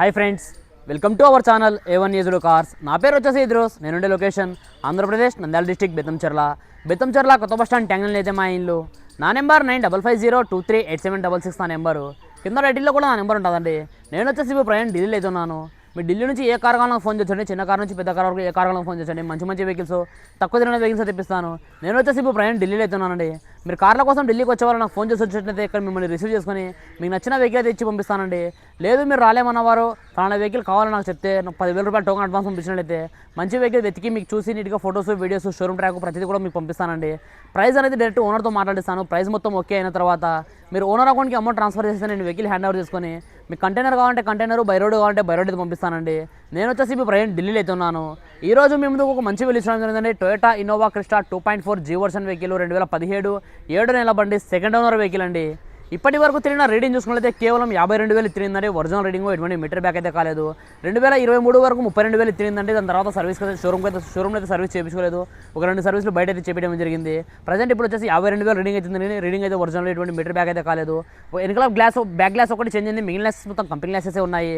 Hi friends welcome to our channel A one ఏజుడు cars నా పేరు వచ్చేసి ఇద్రోస్. నేనుండే లొకేషన్ ఆంధ్రప్రదేశ్ నంద్యాల డిస్టిక్ బెత్తంచెర్ల బెత్తంచెర్ల కొత్త బస్ స్టాండ్ ట్యాంగిల్ అయితే మా ఇల్లు. నా number nine double five zero two three eight seven double six నా నెంబరు. కింద రైటిల్లో కూడా నా నెంబర్ ఉంటుందండి. నేను వచ్చేసి ఇప్పుడు ప్రయాణం ఢిల్లీలో అయితే ఉన్నాను. మీరు ఢిల్లీ నుంచి ఏ కార్ కావాలన్నా ఫోన్ చేయండి చిన్న కార్ నుంచి పెద్ద కార్ వరకు ఏ కార్ కావాలన్నా ఫోన్ చేయండి మంచి మంచి వెహికల్స్ తక్కువ తిరిగిన వెహికల్స్ తెప్పిస్తాను. నేను వచ్చేసి ఇప్పుడు ప్రయాణం ఢిల్లీలో అయితే ఉన్నానండి మీరు కార్ల కోసం ఢిల్లీకి వచ్చేవాళ్ళు నాకు ఫోన్ చేసి వచ్చినట్లయితే ఇక్కడ మిమ్మల్ని రిసీవ్ చేసుకొని మీకు నచ్చిన వెహికల్ అయితే ఇచ్చి పంపిస్తానండి. లేదు మీరు రాలేమన్నవారు ఫలానా వెహికల్ కావాలని నాకు చెప్తే నాకు పదివేల రూపాయలు టోకన్ అడ్వాన్స్ పంపించినట్లయితే మంచి వెహికల్ వెతికి మీకు చూసి నీట్గా ఫొటోస్ వీడియోస్ షోరూమ్ ట్రాక్ ప్రతిదీ కూడా మీకు పంపిస్తానండి. ప్రైస్ అనేది డైరెక్ట్ ఓనర్తో మాట్లాడిస్తాను. ప్రైస్ మొత్తం ఓకే అయిన తర్వాత మీరు ఓనర్ అకౌంట్కి అమౌంట్ ట్రాన్స్ఫర్ చేస్తే నేను వెహికల్ హ్యాండ్ ఓవర్ చేసుకొని మీకు కంటైనర్ కావాలంటే కంటైనర్ బై రోడ్ కావాలంటే బై రోడ్ అయితే చేస్తానండి. నేను వచ్చేసి ఇప్పుడు ప్రజెంట్ ఢిల్లీలో అయితే ఉన్నాను. ఈ రోజు మేము ఒక మంచి వెహికల్ ఇచ్చడం జరిగిందండి. Toyota Innova Crysta two point four G version vehicle రెండు వేల పదిహేడు ఏడు నెల బండి సెకండ్ ఓనర్ వెహికల్ అండి. ఇప్పటి వరకు తిరిగిన రీడింగ్ చూసుకున్నట్లయితే కేవలం యాభై రెండు వేలు తిరిగిందంటే ఒరిజినల్ రీడింగ్ ఎటువంటి మీటర్ బ్యాక్ అయితే కాలేదు. రెండు వేల ఇరవై మూడు వరకు ముప్పై రెండు వేలు తిరిగిందంటే దాని తర్వాత సర్వీస్ అయితే షోరూమ్కి అయితే షోరూమ్ అయితే సర్వీస్ చేయించుకోలేదు. ఒక రెండు సర్వీసులు బయట అయితే చెప్పడం జరిగింది. ప్రజెంట్ ఇప్పుడు వచ్చేసి యాభై రెండు వేలు రీడింగ్ అయితే రీడింగ్ అయితే ఒరిజినల్ ఎటువంటి మీటర్ బ్యాక్ అయితే కాలేదు. వెనకాల గ్లాస్ బ్యాక్ గ్లాస్ ఒకటి చేంజ్ అయింది. మిగిలిన గ్లాసెస్ మొత్తం కంపెనీ గ్లాసెస్ ఉన్నాయి.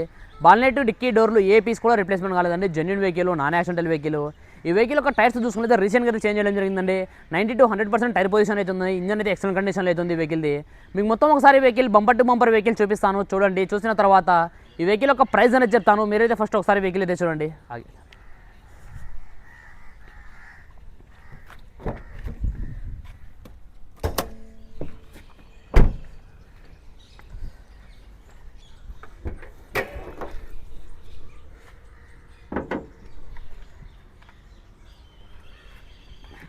బాల్నెట్ డిక్కీ డోర్లు ఏ పీస్ కూడా రిప్లేస్మెంట్ కాలేదండి. Genuine vehicle non accidental vehicle ఈ వెహికల్ యొక్క టైర్స్ చూసుకుంటే రీసెంట్గా చేంజ్ చేయడం జరిగిందండి. Ninety to hundred percent tyre position అయితే ఉంది. ఇంజన్ అయితే ఎక్సలెంట్ కండిషన్లో అయితే ఉంది వెహికల్ది. మీకు మొత్తం ఒకసారి vehicle bumper to bumper vehicle చూపిస్తాను. చూడండి చూసిన తర్వాత ఈ వెహికల్ యొక్క ప్రైస్ అనేది చెప్తాను. మీరైతే ఫస్ట్ ఒకసారి వెహికల్ అయితే చూడండి.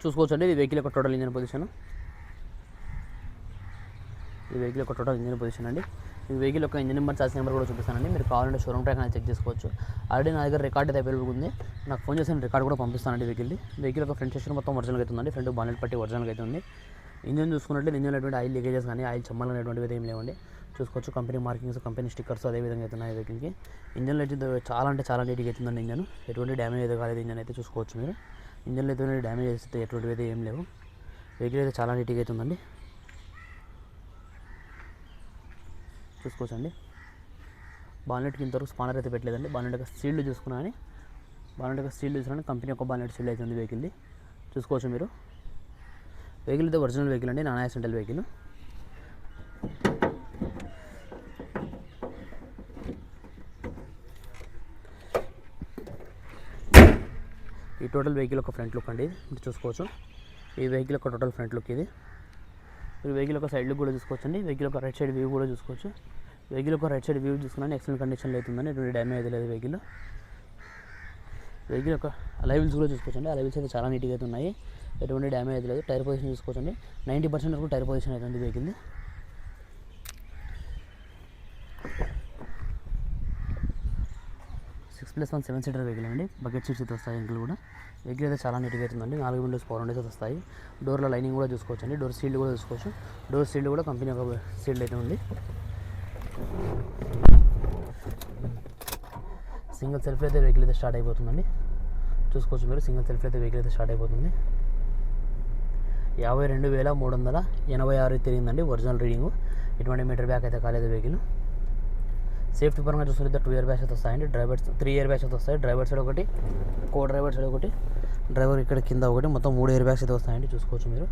చూసుకోవచ్చు అండి. ఇది వెహికల్ యొక్క టోటల్ ఇంజన్ పొజిషన్ ఈ వెహికల్ యొక్క టోటల్ ఇంజన్ పొజిషన్ అండి. ఈ వెహికల్ యొక్క ఇంజన్ నెంబర్ చార్జ్ నెంబర్ కూడా చూపిస్తానండి. మీరు కావాలంటే షోరూమ్ ట్రాక్ అనేది చెక్ చేసుకోవచ్చు. ఆల్రెడీ నా దగ్గర రికార్డ్ అయితే అవైలబుల్ ఉంది. నాకు ఫోన్ చేసిన రికార్డ్ కూడా పంపిస్తానండి వెహికల్ది వెహికల్ యొక్క ఫ్రంట్ సెక్షన్ మొత్తం ఒరిజినల్ అవుతుందండి. ఫ్రంట్ బానెట్ పట్టి ఒరిజినల్ అయితే ఉంది ఇంజన్ చూసుకున్నట్లయితే ఇంజన్ అటువంటి ఆయిల్ లీకేజెస్ కానీ ఆయిల్ చమ్మలు అనేటువంటివి ఏం లేవండి. చూసుకోవచ్చు. కంపెనీ మార్కింగ్స్ కంపెనీ స్టిక్కర్స్ అదే విధంగా అయితే ఉన్నాయి వెహికల్కి ఇంజన్లో అయితే చాలా అంటే చాలా నీట్గా అవుతుందండి ఇంజన్. ఎటువంటి డ్యామేజ్ అయితే కాలేదు ఇంజన్ అయితే చూసుకోవచ్చు మీరు. ఇంజన్లో అయితే డ్యామేజ్ అయితే ఎటువంటివి అయితే ఏం లేవు. వెహికల్ అయితే చాలా నీట్గా అవుతుందండి చూసుకోవచ్చండి. బానెట్కి ఇంతవరకు స్పానర్ అయితే పెట్టలేదండి. బాలెట్ యొక్క సీల్డ్ చూసుకున్నా కానీ బానెట్ యొక్క సీల్డ్ చూసుకున్నా కంపెనీ యొక్క బాలెట్ సీల్డ్ అయితే ఉంది వెహికల్ది. చూసుకోవచ్చు మీరు. వెహికల్ అయితే ఒరిజినల్ వెహికల్ అండి. Non accidental vehicle. Total vehicle ఒక ఫ్రంట్ లుక్ అండి. మీరు చూసుకోవచ్చు. ఈ వెహికల్ ఒక టోటల్ ఫ్రంట్ లుక్ ఇది. మీరు వెహికల్ ఒక సైడ్ లుక్ కూడా చూసుకోవచ్చు అండి వెహికల్ ఒక రైట్ సైడ్ వ్యూ కూడా చూసుకోవచ్చు. వెహికల్ ఒక రైట్ సైడ్ వ్యూ చూసుకున్నాను. ఎక్సలెంట్ కండిషన్లో అవుతుందని ఎటువంటి డ్యామేజ్ లేదు వెహికల్ వెహికల్ యొక్క అలైవిల్స్ కూడా చూసుకోవచ్చు అండి అలైవిల్స్ అయితే చాలా నీట్గా అయితే ఉన్నాయి. ఎటువంటి డ్యామేజ్ లేదు. టైర్ పొజిషన్ చూసుకోవచ్చు అండి నైంటీ పర్సెంట్ వరకు టైర్ పొజిషన్ అవుతుంది వెహికల్ది six plus one seven seater vehicle అండి. బకెట్ సీట్స్ అయితే వస్తాయి వెహికల్ కూడా. వెహికల్ అయితే చాలా నీట్గా అవుతుందండి. నాలుగు విండోస్ పవర్ విండోస్ వస్తాయి. డోర్లో లైనింగ్ కూడా చూసుకోవచ్చు అండి డోర్ సీల్డ్ కూడా చూసుకోవచ్చు. డోర్ సీల్డ్ కూడా కంపెనీ ఒక సీల్డ్ అయితే ఉంది. సింగిల్ సెల్ఫ్ అయితే వెహికల్ అయితే స్టార్ట్ అయిపోతుందండి. చూసుకోవచ్చు మీరు. సింగిల్ సెల్ఫ్ అయితే వెహికల్ అయితే స్టార్ట్ అయిపోతుంది. యాభై రెండు వేల మూడు వందల ఎనభై ఆరు తిరిగిందండి ఒరిజినల్ రీడింగ్. ఎటువంటి మీటర్ బ్యాక్ అయితే కాలేదు వెహికల్. సేఫ్టీ పరంగా చూసుకుంటే టూ ఇయర్ బ్యాగ్స్ అయితే వస్తాయండి. డ్రైవర్ త్రీ ఇయర్ బ్యాగ్స్ అయితే వస్తాయి. డ్రైవర్ సైడ్ ఒకటి కో డ్రైవర్ సైడ్ ఒకటి డ్రైవర్ ఇక్కడ కింద ఒకటి మొత్తం మూడు ఇయర్ బ్యాగ్స్ అయితే వస్తాయండి. చూసుకోవచ్చు మీరు.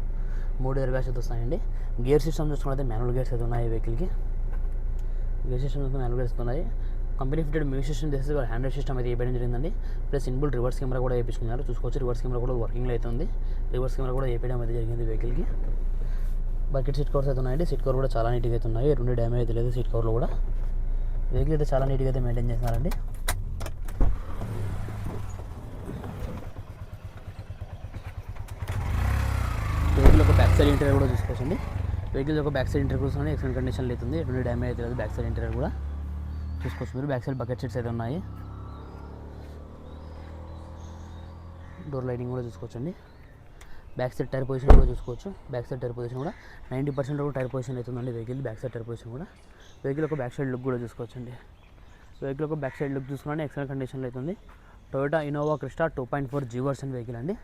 మూడు ఇయర్ బ్యాగ్స్ అయితే వస్తాయండి. గేర్ సిస్టమ్ చూసుకున్నైతే మాన్యువల్ గేర్స్ అయితే ఉన్నాయి వెహికల్కి గేర్ సిస్టమ్ చూసుకుంటే మాన్యువల్ గేర్స్ ఉన్నాయి. కంపెనీ ఫిటెడ్ మ్యూజిక్ సిస్టమ్ చేసి హ్యాండ్రెడ్ సిస్టమ్ అయితే వేయడం జరిగిందండి. ప్లస్ ఇన్బుల్ రివర్స్ కెమెరా కూడా వేయించుకున్నారు. చూసుకోవచ్చు రివర్స్ కెమెరా కూడా వర్కింగ్లో అయితే ఉంది. రివర్స్ కెమెరా కూడా వేయడం అయితే జరిగింది వెహికల్కి బకెట్ సీట్ కవర్స్ అయితే ఉన్నాయండి. సీట్ కవర్ కూడా చాలా నీట్గా అయితే ఉన్నాయి. ఎటువంటి డ్యామేజ్ అయితే లేదు సీట్ కవర్లో కూడా. వెహికల్ అయితే చాలా నీట్గా అయితే మెయింటైన్ చేస్తున్నారండి. వెహికల్ ఒక బ్యాక్ సైడ్ ఇంటర్వ్యూ కూడా చూసుకోవచ్చండి. వెహికల్ ఒక బ్యాక్ సైడ్ ఇంటీరియర్ కూడా ఎక్సలెంట్ కండిషన్లో అవుతుంది ఎటువంటి డ్యామేజ్ అయితే లేదు. బ్యాక్ సైడ్ ఇంటర్వ్యూ కూడా చూసుకోవచ్చు మీరు. బ్యాక్ సైడ్ బకెట్ సీట్స్ అయితే ఉన్నాయి. డోర్ లైటింగ్ కూడా చూసుకోవచ్చండి. బ్యాక్ సైడ్ టైర్ పొజిషన్ కూడా చూసుకోవచ్చు. బ్యాక్ సైడ్ టైర్ పొజిషన్ కూడా నైంటీ పర్సెంట్ కూడా టైర్ పొజిషన్ అవుతుందండి vehicle. Back side tyre position కూడా. వెహికల్ ఒక బ్యాక్ సైడ్ లుక్ కూడా చూసుకోవచ్చండి. వెహికల్ ఒక బ్యాక్ సైడ్ లుక్ చూసుకున్నాను ఎక్సలెంట్ కండిషన్లో అవుతుంది Toyota Innova Crysta two point four G version vehicle అండి.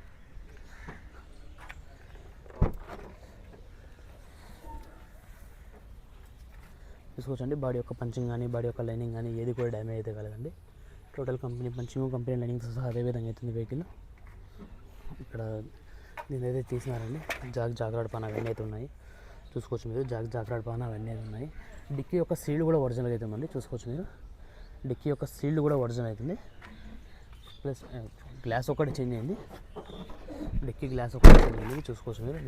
చూసుకోవచ్చండి. బాడీ యొక్క పంచింగ్ కానీ బాడీ యొక్క లైనింగ్ కానీ ఏది కూడా డ్యామేజ్ అయితే కలగండి. Total company punching company lining సహా అదే విధంగా అవుతుంది వెహికల్ ఇక్కడ దీని అయితే తీసినారండి జాగ్ జాగ్రత్త పని అవన్నీ అయితే ఉన్నాయి. చూసుకోవచ్చు మీరు. జాక్ జాగ్రత్త పాన అవన్నీ ఉన్నాయి. డిక్కీ యొక్క సీల్డ్ కూడా ఒరిజినల్ అవుతుందండి చూసుకోవచ్చు మీరు. డిక్కీ యొక్క సీల్డ్ కూడా ఒరిజినల్ అవుతుంది. ప్లస్ గ్లాస్ ఒకటి చేంజ్ అయింది. డిక్కీ గ్లాస్ ఒకటి చేంజ్ అయింది. చూసుకోవచ్చు మీరు.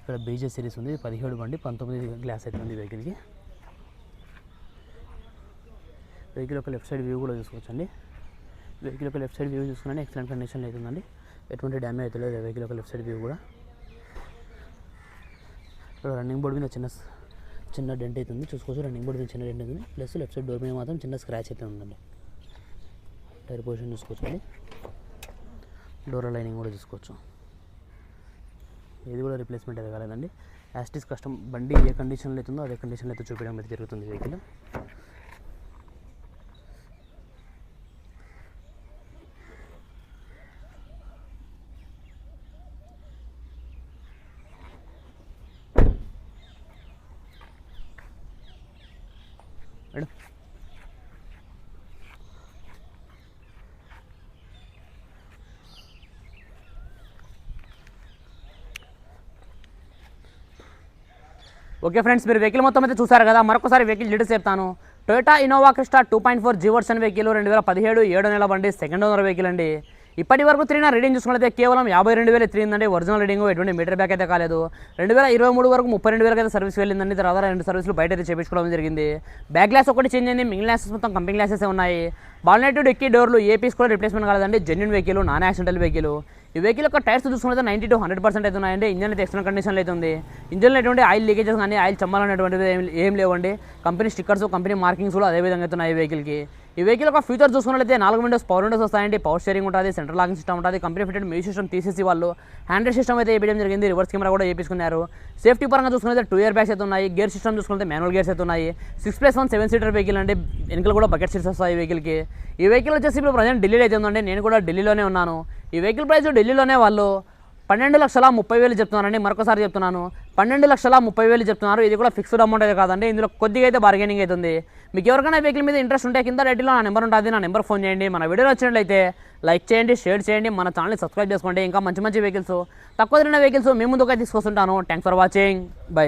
ఇక్కడ బీజే సిరీస్ ఉంది. పదిహేడు బండి పంతొమ్మిది గ్లాస్ అవుతుంది వెహికల్కి. వెహికల్ యొక్క లెఫ్ట్ సైడ్ వ్యూ కూడా చూసుకోవచ్చండి. వెహికల్ యొక్క లెఫ్ట్ సైడ్ వ్యూ చూసుకున్నా ఎక్సలెంట్ కండిషన్లో అవుతుందండి ఎటువంటి డ్యామేజ్ అవుతుంది లేదు. వెహికల్ యొక్క లెఫ్ట్ సైడ్ వ్యూ కూడా. రన్నింగ్ బోర్డు మీద చిన్న చిన్న డెంట్ అవుతుంది చూసుకోవచ్చు. రన్నింగ్ బోర్డు మీద చిన్న డెంట్ అవుతుంది ప్లస్ లెఫ్ట్ సైడ్ డోర్ మీద మాత్రం చిన్న స్క్రాచ్ అయితే ఉందండి. టైర్ పొజిషన్ చూసుకోవచ్చు డోర్ లైనింగ్ కూడా చూసుకోవచ్చు. ఇది కూడా రిప్లేస్మెంట్ అయితే కాలేదండి. యాస్టిస్ కష్టం బండి ఏ కండిషన్లో అవుతుందో అదే కండిషన్లో అయితే చూపించడం అయితే జరుగుతుంది వెహికల్ ఓకే ఫ్రెండ్స్ మీరు వెహికల్ మొత్తం అయితే చూసారు కదా మరొకసారి వెహికల్ డీటెయిల్స్ చెప్తాను Toyota Innova Crysta two point four G version vehicle రెండు వేల పదిహేడు ఏడు నెల బండి సెకండ్ ఓనర్ వెహికల్ అండి. ఇప్పటి వరకు తిరిగిన రీడింగ్ చూసుకుంటే కేవలం యాభై రెండు వేలు తిరిగిందండి. ఒరిజినల్ రీడింగ్ ఎటువంటి మీటర్ బ్యాక్ అయితే కాలేదు. రెండు వేల ఇరవై మూడు వరకు ముప్పై రెండు వేలకి అయితే సర్వీస్ వెళ్ళిందండి. తర్వాత రెండు సర్వీసులు బయట అయితే చేపించుకోవడం జరిగింది. బ్యాక్ గ్లాస్ ఒకటి చేంజ్ అయింది. మిగిలిన గ్లాసెస్ మొత్తం కంపెనీ గ్లాసెస్ ఉన్నాయి. బాల్నెట్ డెక్కి డోర్లు ఏ పీస్ కూడా రిప్లేస్మెంట్ కాలేదండి. Genuine vehicle non accidental vehicle ఈ వెహికల్ యొక్క టైర్స్ చూసుకుంటే నైంటీ టు హండ్రెడ్ పర్సెంట్ అయితే ఉన్నాయండి. ఇంజన్ అయితే ఎక్స్టర్నల్ కండిషన్లో అయితే ఉంది. ఇంజన్లో ఎటువంటి ఆయిల్ లీకేజెస్ కానీ ఆయిల్ చమ్మాలనేటువంటిది ఏం ఏం లేవండి. కంపెనీ స్టిక్కర్స్ కంపెనీ మార్కింగ్స్ కూడా అదే విధంగా అవుతున్నాయి ఈ వెహికల్కి ఈ వెహికల్ యొక్క ఫ్యూచర్ చూసుకున్నట్లయితే నాలుగు విండోస్ పవర్ విండోస్ వస్తాయండి. పవర్ షేరింగ్ ఉంటుంది సెంట్రల్ లాకింగ్ సిస్టమ్ ఉంటుంది. కంపెనీ ఫిటెడ్ మ్యూజిక్ సిస్టమ్ తీసేసి వాళ్ళు. హ్యాండ్రెడ్ సిస్టమ్ అయితే వేయడం జరిగింది. రివర్స్ కెమెరా కూడా వేయించుకున్నారు. సేఫ్టీ పరంగా చూసుకుంటే టూ ఇయర్ బ్యాగ్స్ అయితే ఉన్నాయి. గేర్ సిస్టమ్ చూసుకుంటే మాన్యువల్ గేర్స్ అయితే ఉన్నాయి. Six plus one seven seater vehicle అండి. వెనుకలు కూడా బకెట్ సీట్స్ వస్తాయి ఈ వెహికల్కి ఈ వెహికల్ వచ్చేసి ఇప్పుడు ప్రజెంట్ ఢిల్లీలో అయితే ఉందండి. నేను కూడా ఢిల్లీలోనే ఉన్నాను. ఈ వెహికల్ ప్రైస్ ఢిల్లీలోనే వాళ్ళు పన్నెండు లక్షల ముప్పై వేలు చెప్తున్నారండి మరొకసారి చెప్తున్నాను. పన్నెండు లక్షల ముప్పై వేలు చెప్తున్నారు ఇది కూడా ఫిక్స్డ్ అమౌంట్ అయితే కాదండి ఇందులో కొద్దిగా అయితే బార్గెనింగ్ అవుతుంది మీకు ఎవరికైనా వెహికల్ మీద ఇంట్రెస్ట్ ఉంటే కింద రెడ్డిలో నా నెంబర్ ఉంటుంది నా నెంబర్ ఫోన్ చేయండి. మన వీడియో వచ్చినట్లయితే లైక్ చేయండి షేర్ చేయండి మన ఛానల్ని సబ్స్క్రైబ్ చేసుకోండి. ఇంకా మంచి మంచి వెహికల్స్ తక్కువ తిరిగిన వెహికల్స్ మేము ముందుగా తీసుకొస్తుంటాను. Thanks for watching bye